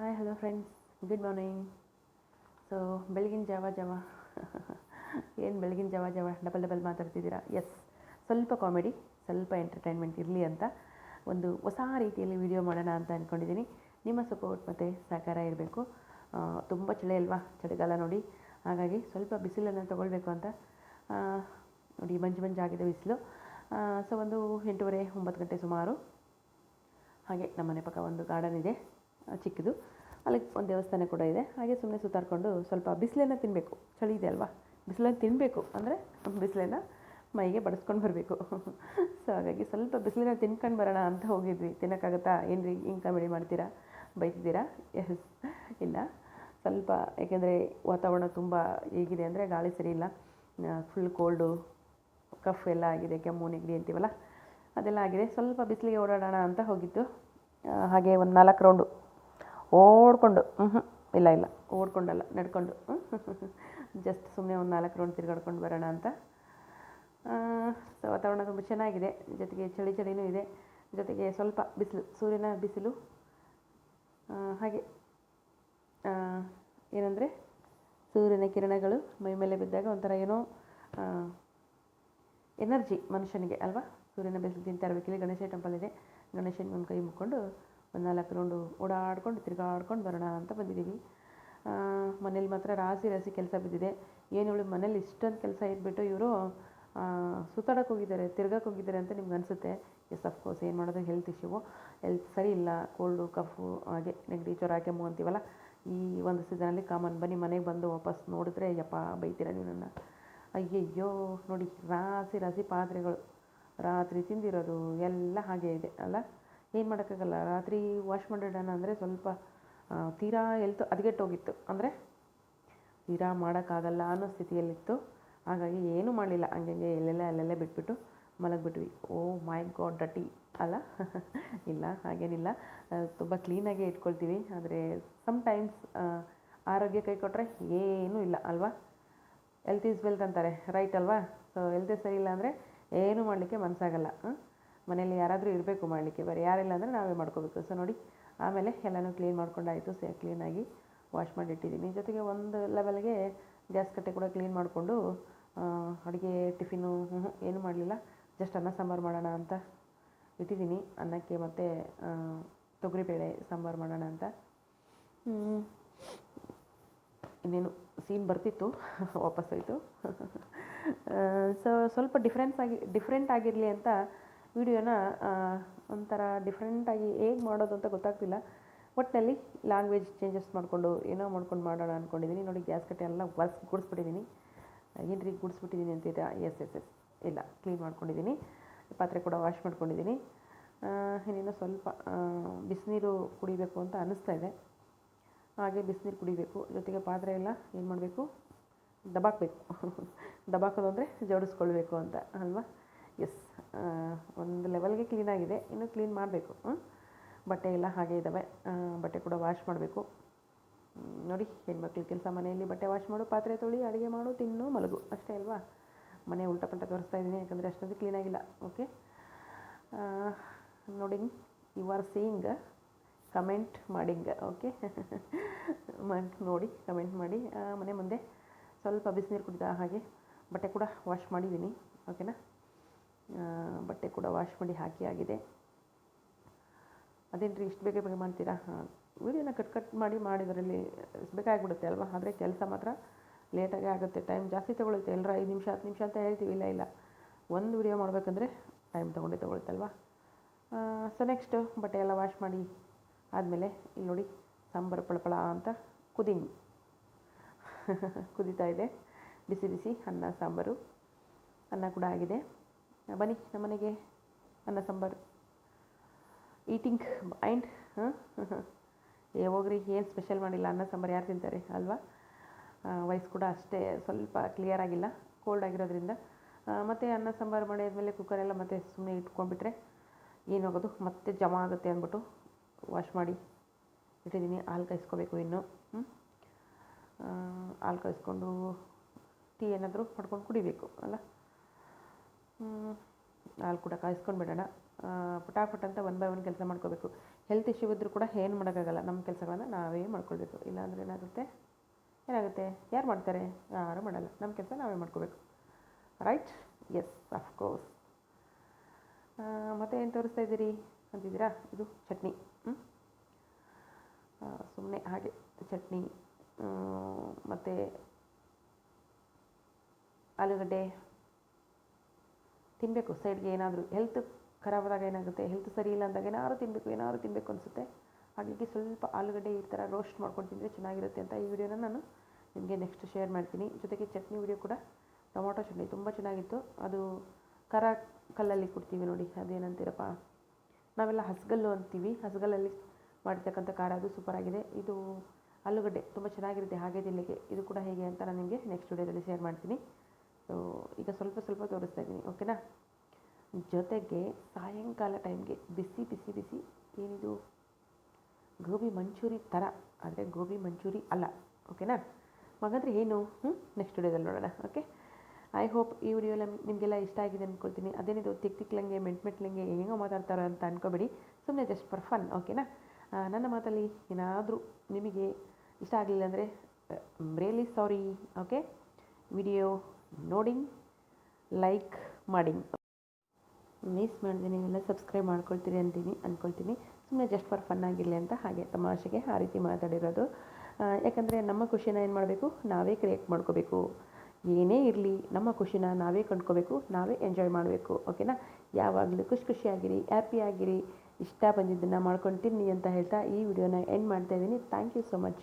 Hi hello friends good morning so ಬೆಳಗಿನ ಜಾವ ಜಾವ. ಏನು ಬೆಳಗಿನ ಜಾವ ಜಾವ? ಡಬಲ್ ಡಬಲ್ ಮಾತಾಡ್ತಿದ್ದೀರಾ? ಎಸ್ ಸ್ವಲ್ಪ ಕಾಮಿಡಿ ಸ್ವಲ್ಪ ಎಂಟರ್ಟೈನ್ಮೆಂಟ್ ಇರಲಿ ಅಂತ ಒಂದು ಹೊಸ ರೀತಿಯಲ್ಲಿ ವಿಡಿಯೋ ಮಾಡೋಣ ಅಂತ ಅಂದ್ಕೊಂಡಿದ್ದೀನಿ ನಿಮ್ಮ ಸಪೋರ್ಟ್ ಮತ್ತು ಸಹಕಾರ ಇರಬೇಕು. ತುಂಬ ಚಳಿ ಅಲ್ವಾ? ಚಳಿಗಾಲ ನೋಡಿ. ಹಾಗಾಗಿ ಸ್ವಲ್ಪ ಬಿಸಿಲನ್ನು ತೊಗೊಳ್ಬೇಕು ಅಂತ ನೋಡಿ ಮಂಜು ಮಂಜಾಗಿದೆ ಬಿಸಿಲು. ಸೊ ಒಂದು ಎಂಟೂವರೆ, ಒಂಬತ್ತು ಗಂಟೆ ಸುಮಾರು. ಹಾಗೆ ನಮ್ಮನೆ ಪಕ್ಕ ಒಂದು ಗಾರ್ಡನ್ ಇದೆ. ಚಿಕ್ಕದು. ಅಲ್ಲಿ ಒಂದು ದೇವಸ್ಥಾನ ಕೂಡ ಇದೆ. ಹಾಗೆ ಸುಮ್ಮನೆ ಸುತ್ತಾಡ್ಕೊಂಡು ಸ್ವಲ್ಪ ಬಿಸಿಲನ್ನು ತಿನ್ನಬೇಕು ಚಳಿ ಇದೆ ಅಲ್ವಾ? ಬಿಸಿಲನ್ನು ತಿನ್ನಬೇಕು ಅಂದರೆ ಬಿಸಿಲನ್ನು ಮೈಗೆ ಬಡಿಸ್ಕೊಂಡು ಬರಬೇಕು. ಸೊ ಹಾಗಾಗಿ ಸ್ವಲ್ಪ ಬಿಸಿಲಿನ ತಿನ್ಕೊಂಡು ಬರೋಣ ಅಂತ ಹೋಗಿದ್ವಿ. ತಿನ್ನೋಕ್ಕಾಗತ್ತಾ? ಏನು ರೀ ಹಿಂಗೆ ಕಾಮಿಡಿ ಮಾಡ್ತೀರಾ? ಬೈತಿದ್ದೀರಾ? ಎಸ್ ಇಲ್ಲ. ಸ್ವಲ್ಪ, ಯಾಕೆಂದರೆ ವಾತಾವರಣ ತುಂಬ ಹೇಗಿದೆ ಅಂದರೆ ಗಾಳಿ ಸರಿ ಇಲ್ಲ. ಫುಲ್ ಕೋಲ್ಡು ಕಫ್ ಎಲ್ಲ ಆಗಿದೆ, ಕೆಮ್ಮು, ನೆಗಡಿ ಅಂತೀವಲ್ಲ? ಅದೆಲ್ಲ ಆಗಿದೆ. ಸ್ವಲ್ಪ ಬಿಸಿಲಿಗೆ ಓಡಾಡೋಣ ಅಂತ ಹೋಗಿದ್ದು. ಹಾಗೆ ಒಂದು ನಾಲ್ಕು ರೌಂಡು ಓಡ್ಕೊಂಡು ಹ್ಞೂ ಇಲ್ಲ ಇಲ್ಲ, ಓಡ್ಕೊಂಡಲ್ಲ, ನಡ್ಕೊಂಡು ಜಸ್ಟ್ ಸುಮ್ಮನೆ ಒಂದು ನಾಲ್ಕು ರೌಂಡ್ ತಿರ್ಗಾಡ್ಕೊಂಡು ಬರೋಣ ಅಂತ. ವಾತಾವರಣ ತುಂಬ ಚೆನ್ನಾಗಿದೆ, ಜೊತೆಗೆ ಚಳಿ ಚಳಿನೂ ಇದೆ, ಜೊತೆಗೆ ಸ್ವಲ್ಪ ಬಿಸಿಲು, ಸೂರ್ಯನ ಬಿಸಿಲು. ಹಾಗೆ ಏನಂದರೆ ಸೂರ್ಯನ ಕಿರಣಗಳು ಮೈ ಮೇಲೆ ಬಿದ್ದಾಗ ಒಂಥರ ಏನೋ ಎನರ್ಜಿ ಮನುಷ್ಯನಿಗೆ, ಅಲ್ವಾ? ಸೂರ್ಯನ ಬಿಸಿಲು ತಿಂತಾ ಇರಬೇಕಿಲ್ಲಿ ಗಣೇಶ ಟೆಂಪಲ್ ಇದೆ ಗಣೇಶನಿಗೆ ಒಂದು ಕೈ ಮುಕ್ಕೊಂಡು ಒಂದು ನಾಲ್ಕು ರೌಂಡು ಓಡಾಡ್ಕೊಂಡು, ತಿರುಗಾಡ್ಕೊಂಡು ಬರೋಣ ಅಂತ ಬಂದಿದ್ದೀವಿ. ಮನೇಲಿ ಮಾತ್ರ ರಾಸಿ ರಾಸಿ ಕೆಲಸ ಬಿದ್ದಿದೆ. ಏನು ಇವಳು ಮನೇಲಿ ಇಷ್ಟೊಂದು ಕೆಲಸ ಇಟ್ಬಿಟ್ಟು ಇವರು ಸುತ್ತಾಡಕ್ಕೆ ಹೋಗಿದ್ದಾರೆ ತಿರ್ಗಕ್ಕೆ ಹೋಗಿದ್ದಾರೆ ಅಂತ ನಿಮ್ಗೆ ಅನಿಸುತ್ತೆ? ಎಸ್ ಅಫ್ಕೋರ್ಸ್ ಏನು ಮಾಡೋದು? ಹೆಲ್ತ್ ಇಶ್ಯೂವು ಹೆಲ್ತ್ ಸರಿ ಇಲ್ಲ. ಕೋಲ್ಡು ಕಫು ಹಾಗೆ ನೆಗಡಿ, ಜ್ವರ, ಕೆಮ್ಮು ಅಂತೀವಲ್ಲ? ಈ ಒಂದು ಸೀಸನಲ್ಲಿ ಕಾಮನ್ ಬನ್ನಿ, ಮನೆಗೆ ಬಂದು ವಾಪಸ್ ನೋಡಿದ್ರೆ ಯಪ್ಪ ಬೈತೀರ ನೀವು ಅಯ್ಯಯ್ಯೋ, ನೋಡಿ ರಾಸಿ ರಾಸಿ ಪಾತ್ರೆಗಳು. ರಾತ್ರಿ ತಿಂದಿರೋದು ಎಲ್ಲ ಹಾಗೆ ಇದೆ, ಅಲ್ಲ? ಏನು ಮಾಡೋಕ್ಕಾಗಲ್ಲ? ರಾತ್ರಿ ವಾಶ್ ಮಾಡಿಡೋಣ ಅಂದರೆ ಸ್ವಲ್ಪ ತೀರಾ ಎಲ್ತು ಹದಗೆಟ್ಟೋಗಿತ್ತು ಅಂದರೆ ತೀರಾ ಮಾಡೋಕ್ಕಾಗಲ್ಲ ಅನ್ನೋ ಸ್ಥಿತಿಯಲ್ಲಿತ್ತು. ಹಾಗಾಗಿ ಏನೂ ಮಾಡಲಿಲ್ಲ. ಹಂಗೆ ಎಲ್ಲೆಲ್ಲ ಅಲ್ಲೆಲ್ಲೇ ಬಿಟ್ಬಿಟ್ಟು ಮಲಗಿಬಿಟ್ವಿ. ಓ ಮೈ ಗಾಡ್, ಡಟಿ. ಅಲ್ಲ? ಇಲ್ಲ, ಹಾಗೇನಿಲ್ಲ. ತುಂಬ ಕ್ಲೀನಾಗೇ ಇಟ್ಕೊಳ್ತೀವಿ. ಆದರೆ ಸಮ್ಟೈಮ್ಸ್ ಆರೋಗ್ಯ ಕೈ ಕೊಟ್ಟರೆ ಏನೂ ಇಲ್ಲ, ಅಲ್ವಾ? ಹೆಲ್ತ್ ಈಸ್ ವೆಲ್ತ್ ಅಂತಾರೆ. ರೈಟ್ ಅಲ್ವಾ? ಸೊ ಹೆಲ್ತೇ ಸರಿ ಇಲ್ಲ ಅಂದರೆ ಏನೂ ಮಾಡಲಿಕ್ಕೆ ಮನಸ್ಸಾಗಲ್ಲ ಮನೇಲಿ ಯಾರಾದರೂ ಇರಬೇಕು ಮಾಡಲಿಕ್ಕೆ, ಬರೀ ಯಾರಿಲ್ಲ ಅಂದರೆ ನಾವೇ ಮಾಡ್ಕೋಬೇಕು. ಸೊ ನೋಡಿ, ಆಮೇಲೆ ಎಲ್ಲನೂ ಕ್ಲೀನ್ ಮಾಡ್ಕೊಂಡಾಯಿತು, ಸೇ ಕ್ಲೀನಾಗಿ ವಾಶ್ ಮಾಡಿ ಇಟ್ಟಿದ್ದೀನಿ ಜೊತೆಗೆ ಒಂದು ಲೆವೆಲ್ಗೆ ಗ್ಯಾಸ್ ಕಟ್ಟೆ ಕೂಡ ಕ್ಲೀನ್ ಮಾಡಿಕೊಂಡು ಅಡುಗೆ, ಟಿಫಿನು ಏನು ಮಾಡಲಿಲ್ಲ. ಜಸ್ಟ್ ಅನ್ನ ಸಾಂಬಾರು ಮಾಡೋಣ ಅಂತ ಇಟ್ಟಿದ್ದೀನಿ. ಅನ್ನಕ್ಕೆ ಮತ್ತು ತೊಗರಿಬೇಳೆ ಸಾಂಬಾರು ಮಾಡೋಣ ಅಂತ. ಇನ್ನೇನು ಸೀನ್ ಬರ್ತಿತ್ತು ವಾಪಸ್ ಹೋಯಿತು ಸೊ ಸ್ವಲ್ಪ ಡಿಫ್ರೆನ್ಸ್ ಆಗಿ ಡಿಫ್ರೆಂಟ್ ಆಗಿರಲಿ ಅಂತ ವಿಡಿಯೋನ ಒಂಥರ ಡಿಫ್ರೆಂಟಾಗಿ ಹೇಗೆ ಮಾಡೋದು ಅಂತ ಗೊತ್ತಾಗ್ತಿಲ್ಲ. ಒಟ್ಟಿನಲ್ಲಿ ಲ್ಯಾಂಗ್ವೇಜ್ ಚೇಂಜಸ್ ಮಾಡಿಕೊಂಡು, ಏನೋ ಮಾಡ್ಕೊಂಡು ಮಾಡೋಣ ಅಂದ್ಕೊಂಡಿದ್ದೀನಿ ನೋಡಿ, ಗ್ಯಾಸ್ ಕಟ್ಟೆ ಎಲ್ಲ ವರ್ಸ್ ಗುಡಿಸ್ಬಿಟ್ಟಿದ್ದೀನಿ ಏನು ರೀ ಗುಡಿಸ್ಬಿಟ್ಟಿದ್ದೀನಿ ಅಂತಿದ್ದೆ ಎಸ್ ಎಸ್ ಎಸ್ ಇಲ್ಲ ಕ್ಲೀನ್ ಮಾಡ್ಕೊಂಡಿದ್ದೀನಿ ಪಾತ್ರೆ ಕೂಡ ವಾಶ್ ಮಾಡ್ಕೊಂಡಿದ್ದೀನಿ ಇನ್ನೇನೋ ಸ್ವಲ್ಪ ಬಿಸಿನೀರು ಕುಡಿಬೇಕು ಅಂತ ಅನ್ನಿಸ್ತಾ ಇದೆ. ಹಾಗೆ ಬಿಸಿನೀರು ಕುಡಿಬೇಕು. ಜೊತೆಗೆ ಪಾತ್ರೆ ಎಲ್ಲ ಏನು ಮಾಡಬೇಕು? ದಬಾಕಬೇಕು. ದಬಾಕೋದು ಅಂದರೆ ಜೋಡಿಸ್ಕೊಳ್ಬೇಕು ಅಂತ, ಅಲ್ವಾ? ಎಸ್ ಒಂದು ಲೆವೆಲ್ಗೆ ಕ್ಲೀನಾಗಿದೆ ಇನ್ನು ಕ್ಲೀನ್ ಮಾಡಬೇಕು. ಬಟ್ಟೆ ಎಲ್ಲ ಹಾಗೆ ಇದ್ದಾವೆ ಬಟ್ಟೆ ಕೂಡ ವಾಶ್ ಮಾಡಬೇಕು. ನೋಡಿ, ಹೆಣ್ಮಕ್ಳು ಕೆಲಸ ಮನೆಯಲ್ಲಿ ಬಟ್ಟೆ ವಾಶ್ ಮಾಡು, ಪಾತ್ರೆ ತೊಳಿ, ಅಡುಗೆ ಮಾಡು, ತಿನ್ನು, ಮಲಗು. ಅಷ್ಟೇ ಅಲ್ವಾ? ಮನೆ ಉಲ್ಟ ಪಲ್ಟ ತೋರಿಸ್ತಾ ಇದ್ದೀನಿ, ಯಾಕಂದರೆ ಅಷ್ಟೊಂದು ಕ್ಲೀನಾಗಿಲ್ಲ ಓಕೆ ನೋಡಿ ಯು ಆರ್ ಸೀಯಿಂಗ್ ಕಮೆಂಟ್ ಮಾಡಿಂಗ್. ಓಕೆ ನೋಡಿ ಕಮೆಂಟ್ ಮಾಡಿ. ಮನೆ ಮುಂದೆ ಸ್ವಲ್ಪ ಬಿಸಿನೀರು ಕುಡಿದ ಹಾಗೆ ಬಟ್ಟೆ ಕೂಡ ವಾಶ್ ಮಾಡಿದ್ದೀನಿ. ಓಕೆನಾ ಬಟ್ಟೆ ಕೂಡ ವಾಶ್ ಮಾಡಿ ಹಾಕಿ ಆಗಿದೆ. ಅದೇನು ರೀ ಇಷ್ಟು ಬೇಗ ಬೇಗ ಮಾಡ್ತೀರಾ? ಹಾಂ, ವೀಡಿಯೋನ ಕಟ್ ಕಟ್ ಮಾಡಿ ಮಾಡಿದ್ರಲ್ಲಿ ಬೇಕಾಗಿಬಿಡುತ್ತೆ ಅಲ್ವಾ? ಆದರೆ ಕೆಲಸ ಮಾತ್ರ ಲೇಟಾಗಿ ಆಗುತ್ತೆ. ಟೈಮ್ ಜಾಸ್ತಿ ತೊಗೊಳುತ್ತೆ. ಎಲ್ಲರ ಐದು ನಿಮಿಷ, ಹತ್ತು ನಿಮಿಷ ಅಂತ ಹೇಳ್ತೀವಿ. ಇಲ್ಲ ಇಲ್ಲ. ಒಂದು ವಿಡಿಯೋ ಮಾಡಬೇಕಂದ್ರೆ ಟೈಮ್ ತೊಗೊಂಡೇ ತೊಗೊಳುತ್ತಲ್ವಾ? ಸೊ ನೆಕ್ಸ್ಟ್ ಬಟ್ಟೆ ಎಲ್ಲ ವಾಶ್ ಮಾಡಿ ಆದಮೇಲೆ ಇಲ್ಲಿ ನೋಡಿ ಸಾಂಬಾರು ಪಳಪಳ ಅಂತ ಕುದೀನಿ. ಕುದೀತಾ ಇದೆ. ಬಿಸಿ ಬಿಸಿ ಅನ್ನ, ಸಾಂಬಾರು. ಅನ್ನ ಕೂಡ ಆಗಿದೆ. ಬನ್ನಿ ನಮ್ಮನೆಗೆ ಅನ್ನ ಸಾಂಬಾರು. ಈಟಿಂಗ್ ಆ್ಯಂಡ್ ಏ, ಹೋಗ್ರಿ, ಏನು ಸ್ಪೆಷಲ್ ಮಾಡಿಲ್ಲ? ಅನ್ನ ಸಾಂಬಾರು ಯಾರು ತಿಂತಾರೆ, ಅಲ್ವಾ? ವಯಸ್ಸು ಕೂಡ ಅಷ್ಟೇ, ಸ್ವಲ್ಪ ಕ್ಲಿಯರ್ ಆಗಿಲ್ಲ ಕೋಲ್ಡ್ ಆಗಿರೋದ್ರಿಂದ. ಮತ್ತು ಅನ್ನ ಸಾಂಬಾರು ಆದಮೇಲೆ ಕುಕ್ಕರೆಲ್ಲ ಮತ್ತೆ ಸುಮ್ಮನೆ ಇಟ್ಕೊಂಡ್ಬಿಟ್ರೆ ಏನಾಗೋದು ಮತ್ತೆ ಜಮ ಆಗುತ್ತೆ ಅಂದ್ಬಿಟ್ಟು ವಾಶ್ ಮಾಡಿ ಇಟ್ಟಿದ್ದೀನಿ. ಹಾಲು ಕಾಯಿಸ್ಕೋಬೇಕು ಇನ್ನು. ಹಾಲು ಕಾಯಿಸ್ಕೊಂಡು ಟೀ ಏನಾದರೂ ಮಾಡ್ಕೊಂಡು ಕುಡಿಬೇಕು, ಅಲ್ಲ? ಹಾಲು ಕೂಡ ಕಾಯಿಸ್ಕೊಂಡು ಬಿಡೋಣ. ಪಟಾಪಟ್ ಅಂತ ಒನ್ ಬೈ ಒನ್ ಕೆಲಸ ಮಾಡ್ಕೋಬೇಕು. ಹೆಲ್ತ್ ಇಶ್ಯೂ ಇದ್ದರೂ ಕೂಡ ಏನು ಮಾಡೋಕ್ಕಾಗಲ್ಲ. ನಮ್ಮ ಕೆಲಸಗಳನ್ನ ನಾವೇ ಮಾಡ್ಕೊಳ್ಬೇಕು. ಇಲ್ಲಾಂದ್ರೆ ಏನಾಗುತ್ತೆ? ಏನಾಗುತ್ತೆ? ಯಾರು ಮಾಡ್ತಾರೆ? ಯಾರು ಮಾಡಲ್ಲ. ನಮ್ಮ ಕೆಲಸ ನಾವೇ ಮಾಡ್ಕೋಬೇಕು. ರೈಟ್ ಎಸ್ ಅಫ್ಕೋರ್ಸ್ ಮತ್ತೆ ಏನು ತೋರಿಸ್ತಾ ಇದ್ದೀರಿ? ಅಂತಿದ್ದೀರಾ? ಇದು ಚಟ್ನಿ. ಸುಮ್ಮನೆ ಹಾಗೆ ಚಟ್ನಿ. ಮತ್ತು ಆಲೂಗಡ್ಡೆ. ತಿನ್ನಬೇಕು ಸೈಡ್ಗೆ ಏನಾದರೂ ಹೆಲ್ತ್ ಖರಾಬಾದಾಗ ಏನಾಗುತ್ತೆ ಹೆಲ್ತ್ ಸರಿ ಇಲ್ಲ ಅಂದಾಗ ಏನಾದ್ರು ತಿನ್ನಬೇಕು ಏನಾದ್ರು ತಿನ್ನಬೇಕು ಅನಿಸುತ್ತೆ. ಹಾಗಾಗಿ ಸ್ವಲ್ಪ ಆಲೂಗಡ್ಡೆ ಈ ಥರ ರೋಸ್ಟ್ ಮಾಡ್ಕೊಂಡು ತಿಂದರೆ ಚೆನ್ನಾಗಿರುತ್ತೆ ಅಂತ ಈ ವಿಡಿಯೋನ ನಾನು ನಿಮಗೆ ನೆಕ್ಸ್ಟ್ ಶೇರ್ ಮಾಡ್ತೀನಿ. ಜೊತೆಗೆ ಚಟ್ನಿ ವಿಡಿಯೋ ಕೂಡ ಟೊಮೊಟೊ ಚಟ್ನಿ ತುಂಬ ಚೆನ್ನಾಗಿತ್ತು. ಅದು ಕರ ಕಲ್ಲಲ್ಲಿ ಕೊಡ್ತೀವಿ ನೋಡಿ, ಅದೇನಂತೀರಪ್ಪ? ನಾವೆಲ್ಲ ಹಸ್ಗಲ್ಲು ಅಂತೀವಿ. ಹಸ್ಗಲ್ಲಲ್ಲಿ ಮಾಡಿರ್ತಕ್ಕಂಥ ಖಾರ ಅದು ಸೂಪರಾಗಿದೆ ಇದು ಆಲೂಗಡ್ಡೆ ತುಂಬ ಚೆನ್ನಾಗಿರುತ್ತೆ ಹಾಗೆ ತಿನ್ನಲಿಕ್ಕೆ ಇದು ಕೂಡ ಹೇಗೆ ಅಂತ ನಾನು ನಿಮಗೆ ನೆಕ್ಸ್ಟ್ ವಿಡಿಯೋದಲ್ಲಿ ಶೇರ್ ಮಾಡ್ತೀನಿ. ಸೊ ಈಗ ಸ್ವಲ್ಪ ಸ್ವಲ್ಪ ತೋರಿಸ್ತಾ ಇದ್ದೀನಿ ಓಕೆನಾ ಜೊತೆಗೆ ಸಾಯಂಕಾಲ ಟೈಮ್ಗೆ ಬಿಸಿ ಬಿಸಿ ಬಿಸಿ ಏನಿದು? ಗೋಬಿ ಮಂಚೂರಿ ಥರ ಆದರೆ ಗೋಬಿ ಮಂಚೂರಿ ಅಲ್ಲ ಓಕೆನಾ ಹಾಗಾದರೆ ಏನು? ಹ್ಞೂ ನೆಕ್ಸ್ಟ್ ವಿಡಿಯೋದಲ್ಲಿ ನೋಡೋಣ ಓಕೆ ಐ ಹೋಪ್ ಈ ವಿಡಿಯೋ ನಿಮಗೆಲ್ಲ ಇಷ್ಟ ಆಗಿದೆ ಅಂದ್ಕೊಳ್ತೀನಿ ಅದೇನಿದು? ತಿಕ್ ತಿಕ್ಲಂಗೆ, ಮೆಂಟ್ ಮೆಟ್ಲಂಗೆ ಹೆಂಗೋ ಮಾತಾಡ್ತಾರೋ ಅಂತ ಅನ್ಕೋಬೇಡಿ. ಸುಮ್ಮನೆ ಜಸ್ಟ್ ಫಾರ್ ಫನ್ ಓಕೆನಾ ನನ್ನ ಮಾತಲ್ಲಿ ಏನಾದರೂ ನಿಮಗೆ ಇಷ್ಟ ಆಗಲಿಲ್ಲ ಅಂದರೆ ರಿಯಲಿ ಸಾರಿ ಓಕೆ ವಿಡಿಯೋ ನೋಡಿ ಲೈಕ್ ಮಾಡಿ ಮಿಸ್ ಮಾಡಿದೆ ನೀವೆಲ್ಲ ಸಬ್ಸ್ಕ್ರೈಬ್ ಮಾಡ್ಕೊಳ್ತೀರಿ ಅಂತೀನಿ ಅಂದ್ಕೊಳ್ತೀನಿ ಸುಮ್ಮನೆ ಜಸ್ಟ್ ಫಾರ್ ಫನ್ ಆಗಿರಲಿ ಅಂತ ಹಾಗೆ ತಮಾಷೆಗೆ ಆ ರೀತಿ ಮಾತಾಡಿರೋದು. ಯಾಕಂದರೆ ನಮ್ಮ ಖುಷಿನ ಏನು ಮಾಡಬೇಕು? ನಾವೇ ಕ್ರಿಯೇಟ್ ಮಾಡ್ಕೋಬೇಕು. ಏನೇ ಇರಲಿ, ನಮ್ಮ ಖುಷಿನ ನಾವೇ ಕಂಡ್ಕೋಬೇಕು, ನಾವೇ ಎಂಜಾಯ್ ಮಾಡಬೇಕು ಓಕೆನಾ ಯಾವಾಗಲೂ ಖುಷಿ ಖುಷಿಯಾಗಿರಿ ಹ್ಯಾಪಿ ಆಗಿರಿ, ಇಷ್ಟ ಬಂದಿದ್ದನ್ನು ಮಾಡ್ಕೊಂಡು ತಿನ್ನಿ ಅಂತ ಹೇಳ್ತಾ ಈ ವಿಡಿಯೋನ ಎಂಡ್ ಮಾಡ್ತಾ ಇದ್ದೀನಿ. Thank you so much